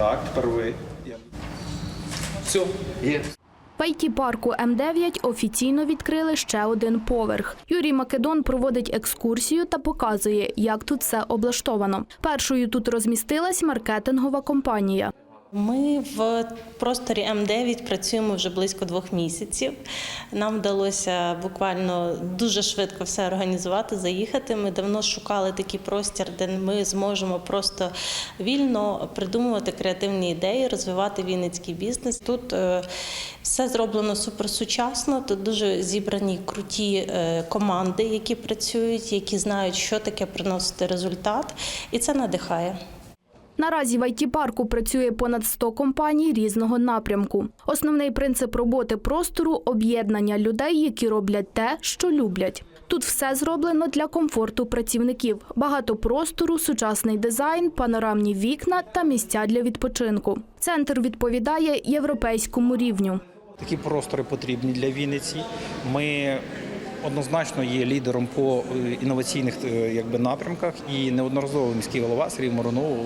Так, тепер ви. Все, є. В it парку М9 офіційно відкрили ще один поверх. Юрій Македон проводить екскурсію та показує, як тут все облаштовано. Першою тут розмістилась маркетингова компанія. Ми в просторі М9 працюємо вже близько двох місяців. Нам вдалося буквально дуже швидко все організувати, заїхати. Ми давно шукали такий простір, де ми зможемо просто вільно придумувати креативні ідеї, розвивати вінницький бізнес. Тут е, все зроблено суперсучасно. Тут дуже зібрані круті е, команди, які працюють, які знають, що таке приносити результат, і це надихає. Наразі в ІТ-парку працює понад 100 компаній різного напрямку. Основний принцип роботи простору об'єднання людей, які роблять те, що люблять. Тут все зроблено для комфорту працівників. Багато простору, сучасний дизайн, панорамні вікна та місця для відпочинку. Центр відповідає європейському рівню. Такі простори потрібні для Вінниці. Ми однозначно є лідером по е, інноваційних е, якби, напрямках. І неодноразово міський голова Сергій Моронов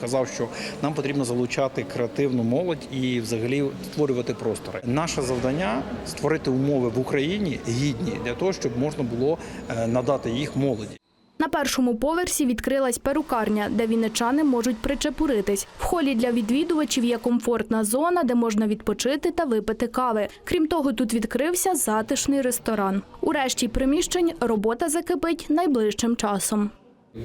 казав, що нам потрібно залучати креативну молодь і взагалі створювати простори. Наше завдання створити умови в Україні гідні для того, щоб можна було е, надати їх молоді. На першому поверсі відкрилась перукарня, де вінничани можуть причепуритись. В холі для відвідувачів є комфортна зона, де можна відпочити та випити кави. Крім того, тут відкрився затишний ресторан. У решті приміщень робота закипить найближчим часом.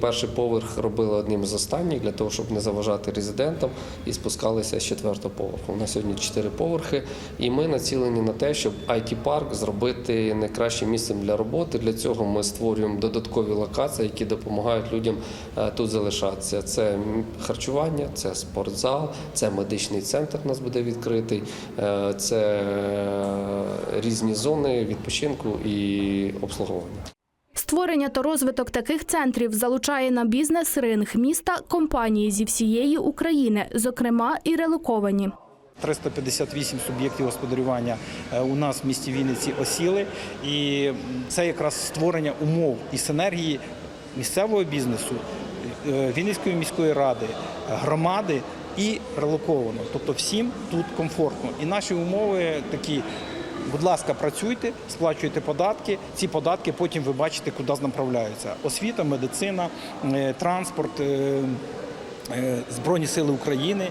Перший поверх робили одним з останніх для того, щоб не заважати резидентам, і спускалися з четвертого поверху. У нас сьогодні чотири поверхи, і ми націлені на те, щоб it парк зробити найкращим місцем для роботи. Для цього ми створюємо додаткові локації, які допомагають людям е, тут залишатися. Це харчування, це спортзал, це медичний центр. У нас буде відкритий, е, це е, різні зони відпочинку і обслуговування. Створення та розвиток таких центрів залучає на бізнес ринг міста компанії зі всієї України, зокрема і релоковані. 358 суб'єктів господарювання е, у нас в місті Вінниці осіли, і це якраз створення умов і синергії місцевого бізнесу, е, Вінницької міської ради, громади і релоковано. Тобто всім тут комфортно. І наші умови такі. Будь ласка, працюйте, сплачуйте податки. Ці податки потім ви бачите, куди направляються. Освіта, медицина, е, транспорт, е, е, Збройні сили України.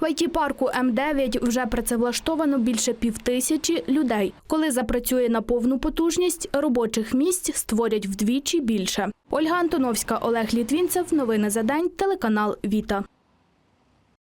В ІТ-парку М9 вже працевлаштовано більше півтисячі людей. Коли запрацює на повну потужність, робочих місць створять вдвічі більше. Ольга Антоновська, Олег Літвінцев. Новини за день. Телеканал Віта.